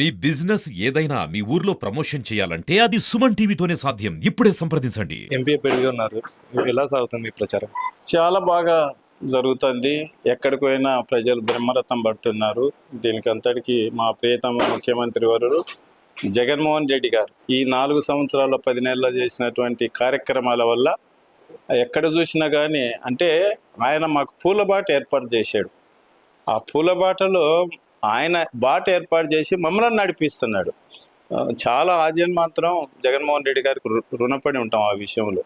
మీ business ఏదైనా మీ ఊర్లో promotion చేయాలంటే అది సుమన్ టీవీతోనే సాధ్యం. ఇప్పుడే సంప్రదించండి. ఎంపీ అభ్యర్థిగా ఉన్నారు. మీకు ఎలా సాగుతుంది మీ ప్రచారం? చాలా బాగా జరుగుతుంది. ఎక్కడికి పోయినా ప్రజలు బ్రహ్మరథం పడుతున్నారు. దీనికి అంతటికి మా ప్రియతమ ముఖ్యమంత్రి వారు జగన్మోహన్ రెడ్డి గారు ఈ నాలుగు సంవత్సరాల పది నెలల్లో చేసినటువంటి కార్యక్రమాల వల్ల ఎక్కడ చూసినా కానీ అంటే ఆయన మాకు పూల బాట ఏర్పాటు చేశాడు. ఆ పూల బాటలో ఆయన బాట ఏర్పాటు చేసి మమ్మల్ని నడిపిస్తున్నాడు. చాలా ఆద్యం మాత్రం జగన్మోహన్ రెడ్డి గారికి రు- రుణపడి ఉంటాం ఆ విషయంలో.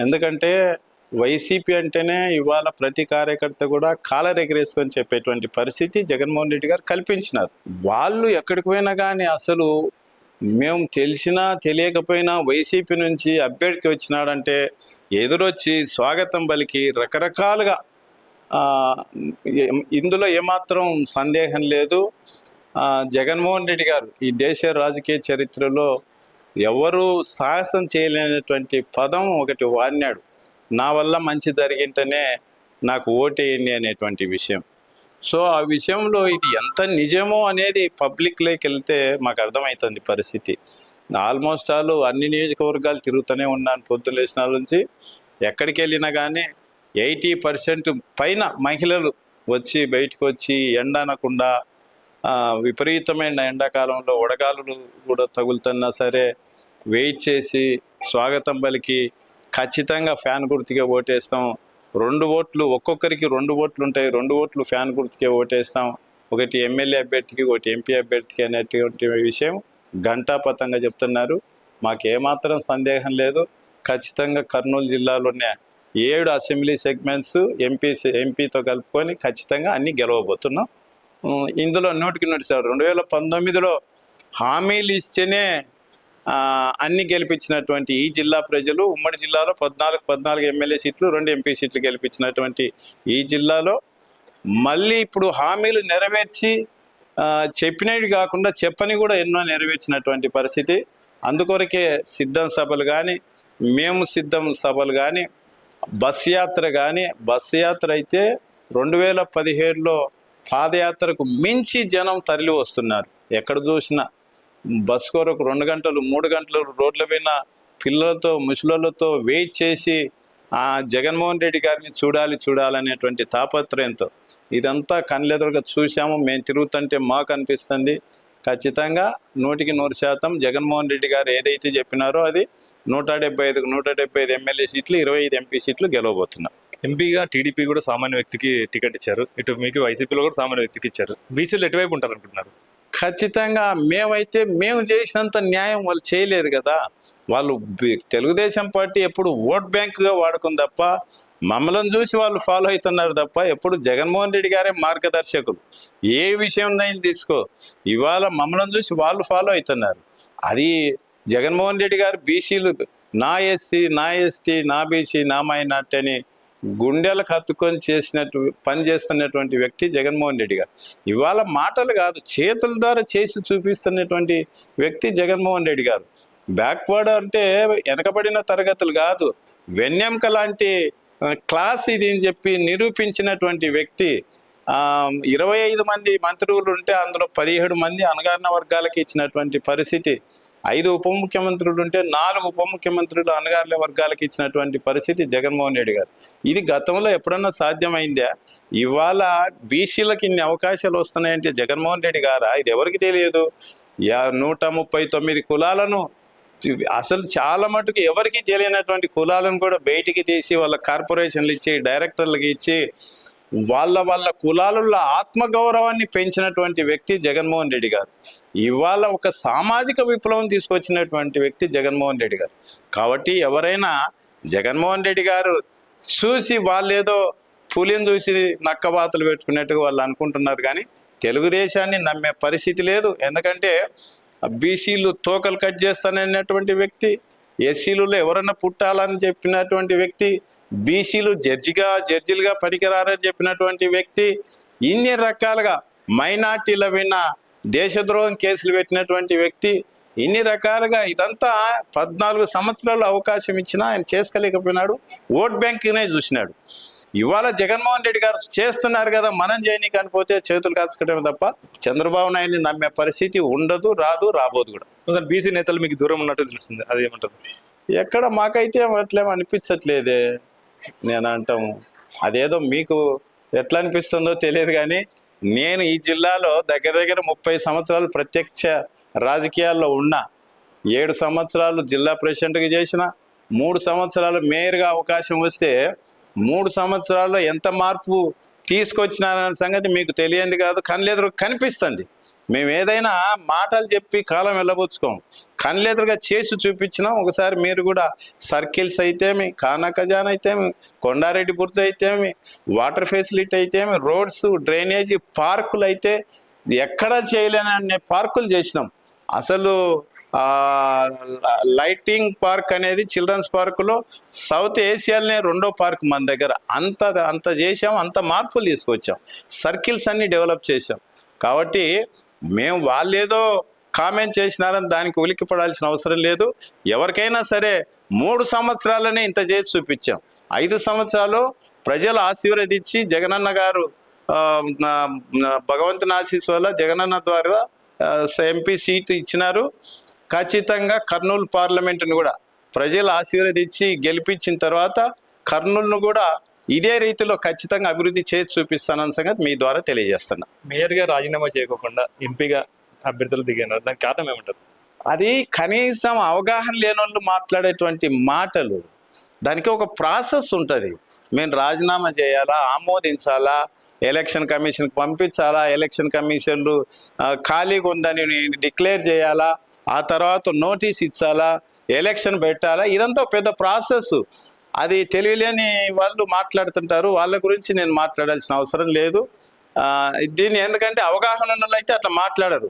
ఎందుకంటే వైసీపీ అంటేనే ఇవాళ ప్రతి కార్యకర్త కూడా కాలర్ ఎగరేసుకొని చెప్పేటువంటి పరిస్థితి జగన్మోహన్ రెడ్డి గారు కల్పించినారు. వాళ్ళు ఎక్కడికి పోయినా కానీ అసలు మేము తెలిసినా తెలియకపోయినా వైసీపీ నుంచి అభ్యర్థి వచ్చినాడంటే ఎదురొచ్చి స్వాగతం పలికి రకరకాలుగా ఇందులో ఏమాత్రం సందేహం లేదు. జగన్మోహన్ రెడ్డి గారు ఈ దేశ రాజకీయ చరిత్రలో ఎవరు సాహసం చేయలేనటువంటి పదం ఒకటి వాడినాడు. నా వల్ల మంచి జరిగింటేనే నాకు ఓటేయండి అనేటువంటి విషయం. సో ఆ విషయంలో ఇది ఎంత నిజమో అనేది పబ్లిక్లోకి వెళ్తే మాకు అర్థమవుతుంది పరిస్థితి. ఆల్మోస్ట్ ఆల్ అన్ని నియోజకవర్గాలు తిరుగుతూనే ఉన్నాను పొద్దులేసిన నుంచి. ఎక్కడికి వెళ్ళినా కానీ ఎయిటీ పర్సెంట్ పైన మహిళలు వచ్చి బయటకు వచ్చి ఎండ అనకుండా విపరీతమైన ఎండాకాలంలో వడగాలులు కూడా తగులుతున్నా సరే వెయిట్ చేసి స్వాగతం పలికి ఖచ్చితంగా ఫ్యాన్ గుర్తుకే ఓటేస్తాం. రెండు ఓట్లు ఒక్కొక్కరికి రెండు ఓట్లు ఉంటాయి. రెండు ఓట్లు ఫ్యాన్ గుర్తుకే ఓటేస్తాం. ఒకటి ఎమ్మెల్యే అభ్యర్థికి ఒకటి ఎంపీ అభ్యర్థికి అనేటువంటి విషయం ఘంటాపథంగా చెప్తున్నారు. మాకు ఏమాత్రం సందేహం లేదు. ఖచ్చితంగా కర్నూలు జిల్లాలోనే ఏడు అసెంబ్లీ సెగ్మెంట్స్ ఎంపీ ఎంపీతో కలుపుకొని ఖచ్చితంగా అన్ని గెలవబోతున్నాం. ఇందులో నూటికి నూటి సార్ రెండు వేల పంతొమ్మిదిలో హామీలు ఇస్తేనే అన్ని గెలిపించినటువంటి ఈ జిల్లా ప్రజలు ఉమ్మడి జిల్లాలో పద్నాలుగు పద్నాలుగు ఎమ్మెల్యే సీట్లు రెండు ఎంపీ సీట్లు గెలిపించినటువంటి ఈ జిల్లాలో మళ్ళీ ఇప్పుడు హామీలు నెరవేర్చి చెప్పినవి కాకుండా చెప్పని కూడా ఎన్నో నెరవేర్చినటువంటి పరిస్థితి. అందుకొరకే సిద్ధం సభలు కానీ మేము సిద్ధం సభలు కానీ బస్ యాత్ర కానీ బస్ యాత్ర అయితే రెండు వేల పదిహేడులో పాదయాత్రకు మించి జనం తరలి వస్తున్నారు. ఎక్కడ చూసినా బస్ కొరకు రెండు గంటలు మూడు గంటలు రోడ్ల పైన పిల్లలతో ముసలతో వెయిట్ చేసి ఆ జగన్మోహన్ రెడ్డి గారిని చూడాలి చూడాలనేటువంటి తాపత్రయంతో ఇదంతా కళ్ళెదురుగా చూసాము మేము తిరుగుతుంటే మాకు అనిపిస్తుంది. ఖచ్చితంగా నూటికి నూరు శాతం జగన్మోహన్ రెడ్డి గారు ఏదైతే చెప్పినారో అది నూట డెబ్బై ఐదుకు నూట డెబ్బై ఐదు ఎమ్మెల్యే సీట్లు ఇరవై ఐదు ఎంపీ సీట్లు గెలవబోతున్నాం. ఎంపీగా టీడీపీ కూడా సామాన్య వ్యక్తికి టికెట్ ఇచ్చారు. ఇటు మీకు వైసీపీలో కూడా సామాన్య వ్యక్తికి ఇచ్చారు. బీసీలు ఎటువైపు ఉంటారు అనుకుంటున్నారు ఖచ్చితంగా మేమైతే మేము చేసినంత న్యాయం వాళ్ళు చేయలేదు కదా. వాళ్ళు తెలుగుదేశం పార్టీ ఎప్పుడు ఓట్ బ్యాంకుగా వాడుకుంది తప్ప మమ్మల్ని చూసి వాళ్ళు ఫాలో అవుతున్నారు తప్ప ఎప్పుడు జగన్మోహన్ రెడ్డి గారే మార్గదర్శకులు. ఏ విషయం నేను తీసుకో. ఇవాళ మమ్మల్ని చూసి వాళ్ళు ఫాలో అవుతున్నారు. అది జగన్మోహన్ రెడ్డి గారు బీసీలు నా ఎస్సీ నా ఎస్టీ నా బీసీ నా మైనార్టీ అని గుండెలకు కత్తుకొని చేసినట్టు పని చేస్తున్నటువంటి వ్యక్తి జగన్మోహన్ రెడ్డి గారు. ఇవాళ మాటలు కాదు చేతుల ద్వారా చేసి చూపిస్తున్నటువంటి వ్యక్తి జగన్మోహన్ రెడ్డి గారు. బ్యాక్వర్డ్ అంటే వెనకబడిన తరగతులు కాదు. వెన్నెంక లాంటి క్లాస్ ఇది అని చెప్పి నిరూపించినటువంటి వ్యక్తి ఇరవై ఐదు మంది మంత్రులు ఉంటే అందులో పదిహేడు మంది అణగారిన వర్గాలకి ఇచ్చినటువంటి పరిస్థితి. ఐదు ఉప ముఖ్యమంత్రులు ఉంటే నాలుగు ఉప ముఖ్యమంత్రులు అన్నగారుల వర్గాలకు ఇచ్చినటువంటి పరిస్థితి జగన్మోహన్ రెడ్డి గారు. ఇది గతంలో ఎప్పుడన్నా సాధ్యమైందా? ఇవాళ బీసీలకు ఇన్ని అవకాశాలు వస్తున్నాయంటే జగన్మోహన్ రెడ్డి గారా? ఇది ఎవరికి తెలియదు? యా నూట ముప్పై తొమ్మిది కులాలను అసలు చాలా మటుకు ఎవరికి తెలియనటువంటి కులాలను కూడా బయటికి తీసి వాళ్ళ కార్పొరేషన్లు ఇచ్చి డైరెక్టర్లకు ఇచ్చి వాళ్ళ వాళ్ళ కులాలలో ఆత్మగౌరవాన్ని పెంచినటువంటి వ్యక్తి జగన్మోహన్ రెడ్డి గారు. ఇవాళ ఒక సామాజిక విప్లవం తీసుకొచ్చినటువంటి వ్యక్తి జగన్మోహన్ రెడ్డి గారు. కాబట్టి ఎవరైనా జగన్మోహన్ రెడ్డి గారు చూసి వాళ్ళేదో పులిని చూసి నక్కబాతలు పెట్టుకున్నట్టుగా వాళ్ళు అనుకుంటున్నారు కానీ తెలుగుదేశాన్ని నమ్మే పరిస్థితి లేదు. ఎందుకంటే బీసీలు తోకలు కట్ చేస్తానన్నటువంటి వ్యక్తి ఎస్సీలలో ఎవరన్నా పుట్టాలని చెప్పినటువంటి వ్యక్తి బీసీలు జడ్జిగా జడ్జిలుగా పనికిరారని చెప్పినటువంటి వ్యక్తి ఇన్ని రకాలుగా మైనార్టీల విన్న దేశద్రోహం కేసులు పెట్టినటువంటి వ్యక్తి ఇన్ని రకాలుగా ఇదంతా పద్నాలుగు సంవత్సరాలు అవకాశం ఇచ్చినా ఆయన చేసుకోలేకపోయినాడు ఓట్ బ్యాంక్నే చూసినాడు. ఇవాళ జగన్మోహన్ రెడ్డి గారు చేస్తున్నారు కదా మనం చేయనీకి అనిపోతే చేతులు కాల్చుకోవడమే తప్ప చంద్రబాబు నాయుడిని నమ్మే పరిస్థితి ఉండదు రాదు రాబోదు కూడా. బీసీ నేతలు మీకు దూరం ఉన్నట్టు తెలుస్తుంది అది ఏమంటారు? ఎక్కడ మాకైతే అట్లేం అనిపించట్లేదే నేను అంటాము అదేదో మీకు ఎట్లా అనిపిస్తుందో తెలియదు కానీ నేను ఈ జిల్లాలో దగ్గర దగ్గర ముప్పై సంవత్సరాలు ప్రత్యక్ష రాజకీయాల్లో ఉన్నా ఏడు సంవత్సరాలు జిల్లా ప్రెసిడెంట్గా చేసిన మూడు సంవత్సరాలు మేయర్గా అవకాశం వస్తే మూడు సంవత్సరాల్లో ఎంత మార్పు తీసుకొచ్చినారనే సంగతి మీకు తెలియంది కాదు. కళ్ళెదురు కనిపిస్తుంది. మేము ఏదైనా మాటలు చెప్పి కాలం వెళ్ళబుచ్చుకోం కళ్ళెదురుగా చేసి చూపించినాం. ఒకసారి మీరు కూడా సర్కిల్స్ అయితేమి కానా ఖజాన్ అయితేమి కొండారెడ్డి బుర్జ అయితేమి వాటర్ ఫెసిలిటీ అయితేమి రోడ్స్ డ్రైనేజీ పార్కులు అయితే ఎక్కడా చేయలేననే పార్కులు చేసినాం. అసలు లైటింగ్ పార్క్ అనేది చిల్డ్రన్స్ పార్కులో సౌత్ ఏషియాలోనే రెండో పార్క్ మన దగ్గర. అంత అంత చేసాం అంత మార్పులు తీసుకొచ్చాం. సర్కిల్స్ అన్ని డెవలప్ చేసాం కాబట్టి మేము వాళ్ళేదో కామెంట్ చేసినారని దానికి ఉలిక్కి పడాల్సిన అవసరం లేదు. ఎవరికైనా సరే మూడు సంవత్సరాలనే ఇంత చేసి చూపించాం. ఐదు సంవత్సరాలు ప్రజలు ఆశీర్వదించి జగనన్న గారు భగవంతుని ఆశీస్ వల్ల జగనన్న ద్వారా ఎంపీ సీట్ ఇచ్చినారు. ఖచ్చితంగా కర్నూలు పార్లమెంటును కూడా ప్రజలు ఆశీర్వదించి గెలిపించిన తర్వాత కర్నూలును కూడా ఇదే రీతిలో ఖచ్చితంగా అభివృద్ధి చేసి చూపిస్తానన్న సంగతి మీ ద్వారా తెలియజేస్తున్నా. మేయర్గా రాజీనామా చేయకోకుండా ఎంపీగా అభ్యర్థులు దిగారు. దానికి కారణం ఏమంటారు? అది కనీసం అవగాహన లేని వాళ్ళు మాట్లాడేటువంటి మాటలు దానికి ఒక ప్రాసెస్ ఉంటుంది. మేము రాజీనామా చేయాలా ఆమోదించాలా ఎలక్షన్ కమిషన్కి పంపించాలా ఎలక్షన్ కమిషన్లు ఖాళీగా ఉందని డిక్లేర్ చేయాలా ఆ తర్వాత నోటీస్ ఇచ్చాలా ఎలక్షన్ పెట్టాలా ఇదంతా పెద్ద ప్రాసెస్. అది తెలియలేని వాళ్ళు మాట్లాడుతుంటారు వాళ్ళ గురించి నేను మాట్లాడాల్సిన అవసరం లేదు. దీన్ని ఎందుకంటే అవగాహన ఉన్న అయితే అట్లా మాట్లాడరు.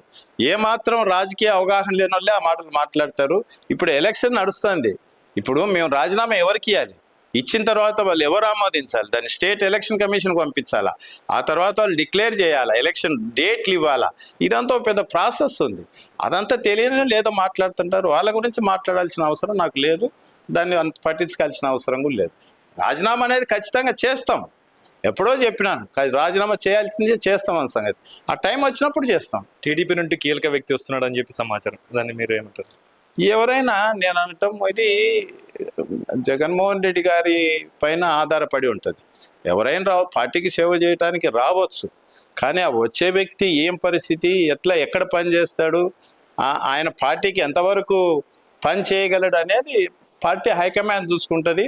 ఏ మాత్రం రాజకీయ అవగాహన లేని వాళ్ళే ఆ మాటలు మాట్లాడతారు. ఇప్పుడు ఎలక్షన్ నడుస్తుంది. ఇప్పుడు మేము రాజీనామా ఎవరికి ఇవ్వాలి ఇచ్చిన తర్వాత వాళ్ళు ఎవరు ఆమోదించాలి? దాన్ని స్టేట్ ఎలక్షన్ కమిషన్కి పంపించాలా? ఆ తర్వాత వాళ్ళు డిక్లేర్ చేయాలా? ఎలక్షన్ డేట్లు ఇవ్వాలా? ఇదంతా ఒక పెద్ద ప్రాసెస్ ఉంది. అదంతా తెలియని లేదో మాట్లాడుతుంటారు. వాళ్ళ గురించి మాట్లాడాల్సిన అవసరం నాకు లేదు. దాన్ని అంత పట్టించుకోవాల్సిన అవసరం కూడా లేదు. రాజీనామా అనేది ఖచ్చితంగా చేస్తాం. ఎప్పుడో చెప్పినాను రాజీనామా చేయాల్సిందే చేస్తాం అన్న సంగతి. ఆ టైం వచ్చినప్పుడు చేస్తాం. టీడీపీ నుండి కీలక వ్యక్తి వస్తున్నాడు అని చెప్పి సమాచారం. దాన్ని మీరు ఏమంటారు? ఎవరైనా నేను అనటం ఇది జగన్మోహన్ రెడ్డి గారి పైన ఆధారపడి ఉంటుంది. ఎవరైనా రావు పార్టీకి సేవ చేయడానికి రావచ్చు. కానీ ఆ వచ్చే వ్యక్తి ఏం పరిస్థితి ఎట్లా ఎక్కడ పని చేస్తాడు ఆయన పార్టీకి ఎంతవరకు పని చేయగలడు అనేది పార్టీ హైకమాండ్ చూసుకుంటుంది.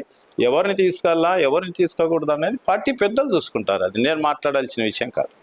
ఎవరిని తీసుకెళ్ళా ఎవరిని తీసుకోకూడదు అనేది పార్టీ పెద్దలు చూసుకుంటారు. అది నేను మాట్లాడాల్సిన విషయం కాదు.